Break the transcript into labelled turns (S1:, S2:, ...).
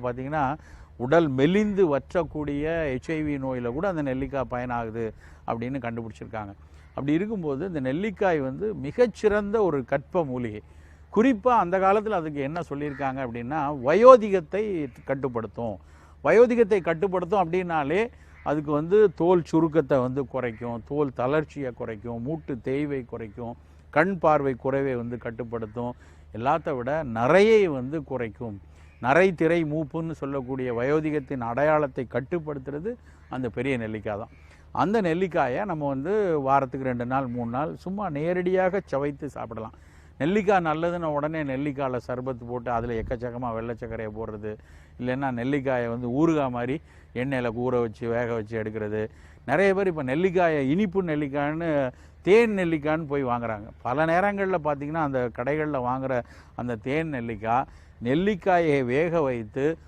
S1: பார்த்தீங்கன்னா உடல் மெலிந்து வற்றக்கூடிய ஹெச்ஐவி நோயில் கூட அந்த நெல்லிக்காய் பயனாகுது அப்படின்னு கண்டுபிடிச்சிருக்காங்க. அப்படி இருக்கும்போது இந்த நெல்லிக்காய் வந்து மிகச்சிறந்த ஒரு கற்ப மூலிகை. குறிப்பாக அந்த காலத்தில் அதுக்கு என்ன சொல்லியிருக்காங்க அப்படின்னா வயோதிகத்தை கட்டுப்படுத்தும். வயோதிகத்தை கட்டுப்படுத்தும் அப்படின்னாலே அதுக்கு வந்து தோல் சுருக்கத்தை வந்து குறைக்கும் தோல் தளர்ச்சியை குறைக்கும் மூட்டு தேய்வை குறைக்கும் கண் பார்வை குறைவை வந்து கட்டுப்படுத்தும். எல்லாத்த விட நிறைய வந்து குறைக்கும். நரை திரை மூப்புன்னு சொல்லக்கூடிய வயோதிகத்தின் அடையாளத்தை கட்டுப்படுத்துறது அந்த பெரிய நெல்லிக்காய் தான். அந்த நெல்லிக்காயை நம்ம வந்து வாரத்துக்கு ரெண்டு நாள் மூணு நாள் சும்மா நேரடியாக சவைத்து சாப்பிடலாம். நெல்லிக்காய் நல்லதுன்னு உடனே நெல்லிக்காயில் சர்பத்து போட்டு அதில் எக்கச்சக்கமாக வெள்ளைச்சக்கரையை போடுறது. இல்லைன்னா நெல்லிக்காயை வந்து ஊறுகாய் மாதிரி எண்ணெயில் ஊற வச்சு வேக வச்சு எடுக்கிறது. நிறைய பேர் இப்போ நெல்லிக்காயை இனிப்பு நெல்லிக்காய்னு தேன் நெல்லிக்காய்னு போய் வாங்குறாங்க. பல நேரங்களில் பார்த்தீங்கன்னா அந்த கடைகளில் வாங்குகிற அந்த தேன் நெல்லிக்காய் நெல்லிக்காயை வேக வைத்து